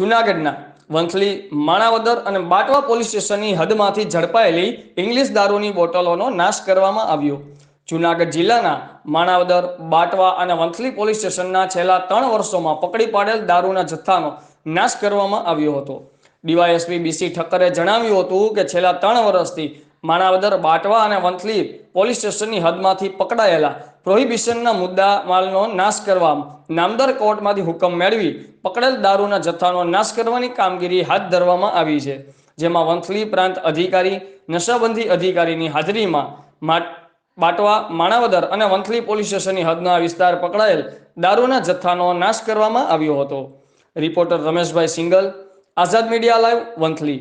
જૂનાગઢના વંથલી માણાવદર અને બાટવા પોલીસ સ્ટેશનની હદમાંથી ઝડપાયેલી ઇંગ્લિશ દારૂની બોટલોનો નાશ કરવામાં આવ્યો. જુનાગઢ જિલ્લાના માણાવદર, બાટવા અને વંથલી પોલીસ સ્ટેશનના છેલ્લા ત્રણ વર્ષોમાં પકડી પાડેલ દારૂના જથ્થાનો નાશ કરવામાં આવ્યો હતો. ડીવાયએસપી બીસી ઠક્કરે જણાવ્યું હતું કે છેલ્લા ત્રણ વર્ષથી માણાવદર, બાટવા અને વંથલી પોલીસ સ્ટેશનની હદમાંથી પકડાયેલા પ્રોહિબિશનના મુદ્દા માલનો નાશ કરવા નામદાર કોર્ટમાંથી હુકમ મેળવી પકડેલ દારૂના જથ્થાનો નાશ કરવાની કામગીરી હાથ ધરવામાં આવી છે, જેમાં વંથલી પ્રાંત અધિકારી, નશાબંધી અધિકારીની હાજરીમાં બાટવા, માણાવદર અને વંથલી પોલીસ સ્ટેશનની હદના વિસ્તાર પકડાયેલ દારૂના જથ્થાનો નાશ કરવામાં આવ્યો હતો. Reporter Rameshbhai Singal, Azad media live, Vanthali.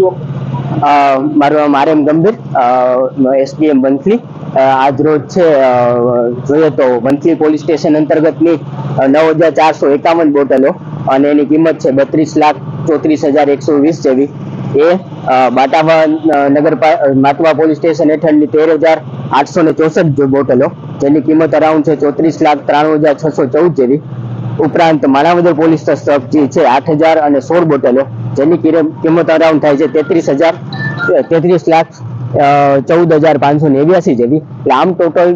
મારું નામ આર ગંભીર એસડીએમ વંથલી. આજ રોજ છે જોઈએ તો વંથલી પોલીસ સ્ટેશન અંતર્ગતની નવ હજાર ચારસો એકાવન બોટલો અને એની કિંમત છે બત્રીસ લાખ ચોત્રીસ હજાર એકસો વીસ જેવી. એ બાટાવા નગર માટવા પોલીસ સ્ટેશન હેઠળની તેર હજાર આઠસો ને ચોસઠ બોટલો, જેની કિંમત અરાઉન્ડ છે ચોત્રીસ લાખ ત્રાણું હજાર છસો ચૌદ જેવી. ઉપરાંત માણાવદર પોલીસ સ્ટફ જે છે આઠ હજાર અને સોળ બોટલો જેની કિંમત અરાઉન્ડ થાય છે તેત્રીસ હજાર તેત્રીસ લાખ ચૌદ હજાર પાંચસો નેવ્યાસી જેવી. એટલે આમ ટોટલ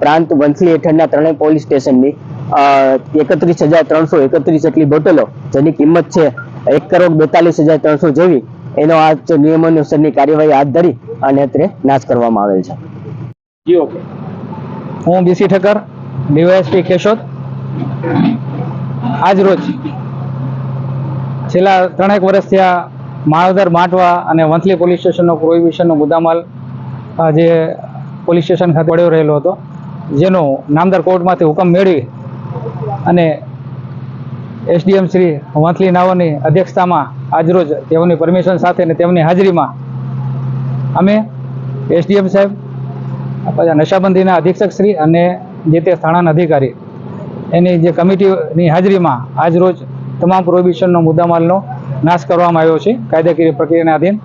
પ્રાંત વંથલી હેઠળના ત્રણેય પોલીસ સ્ટેશનની એકત્રીસ હજાર ત્રણસો એકત્રીસ જેટલી બોટલો જેની કિંમત છે એક કરોડ બેતાલીસ હજાર ત્રણસો જેવી એનો આ નિયમાનુસારની કાર્યવાહી હાથ ધરી અને અત્રે નાશ કરવામાં આવેલ છે. હું બીસી ઠક્કર ડીવાયએસપી કેશોદ. આજ રોજ છેલ્લા ત્રણેક વર્ષથી આ માળધર માટવા અને વંથલી પોલીસ સ્ટેશનનો પ્રોહિબિશનનો મુદ્દામાલ જે પોલીસ સ્ટેશન ખાતે પડ્યો રહેલો હતો, જેનો નામદાર કોર્ટમાંથી હુકમ મેળવી અને એસડીએમ શ્રી વંથલી નાવરની અધ્યક્ષતામાં આજરોજ તેઓની પરમિશન સાથે અને તેમની હાજરીમાં અમે એસડીએમ સાહેબ પછી નશાબંધીના અધિક્ષક શ્રી અને જે તે થાણાના અધિકારી, એની જે કમિટીની હાજરીમાં આજ રોજ તમામ પ્રોહિબિશનનો મુદ્દામાલનો નાશ કરવામાં આવ્યો છે. કાયદાકીય પ્રક્રિયાના આધીન,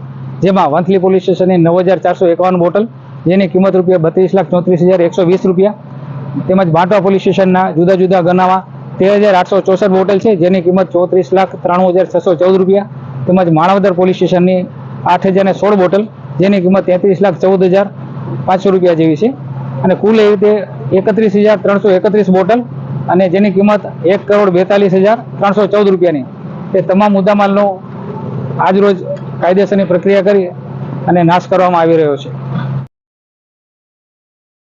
જેમાં વંથલી પોલીસ સ્ટેશનની નવ હજાર ચારસો એકાવન બોટલ, જેની કિંમત રૂપિયા બત્રીસ લાખ ચોત્રીસ હજાર એકસો વીસ રૂપિયા, તેમજ બાંટવા પોલીસ સ્ટેશનના જુદા જુદા ગનામાં તેર હજાર આઠસો ચોસઠ બોટલ છે, જેની કિંમત ચોત્રીસ લાખ ત્રાણું હજાર છસો ચૌદ રૂપિયા, તેમજ માણાવદર પોલીસ સ્ટેશનની આઠ હજાર સોળ બોટલ, જેની કિંમત તેત્રીસ લાખ ચૌદ હજાર પાંચસો રૂપિયા જેવી છે. અને કુલ એવી રીતે એકત્રીસ હજાર ત્રણસો એકત્રીસ બોટલ અને જેની કિંમત એક કરોડ બેતાલીસ હજાર ત્રણસો ચૌદ રૂપિયાની. તે તમામ મુદ્દામાલનો આજરોજ કાયદેસરની પ્રક્રિયા કરી અને નાશ કરવામાં આવી રહ્યો છે.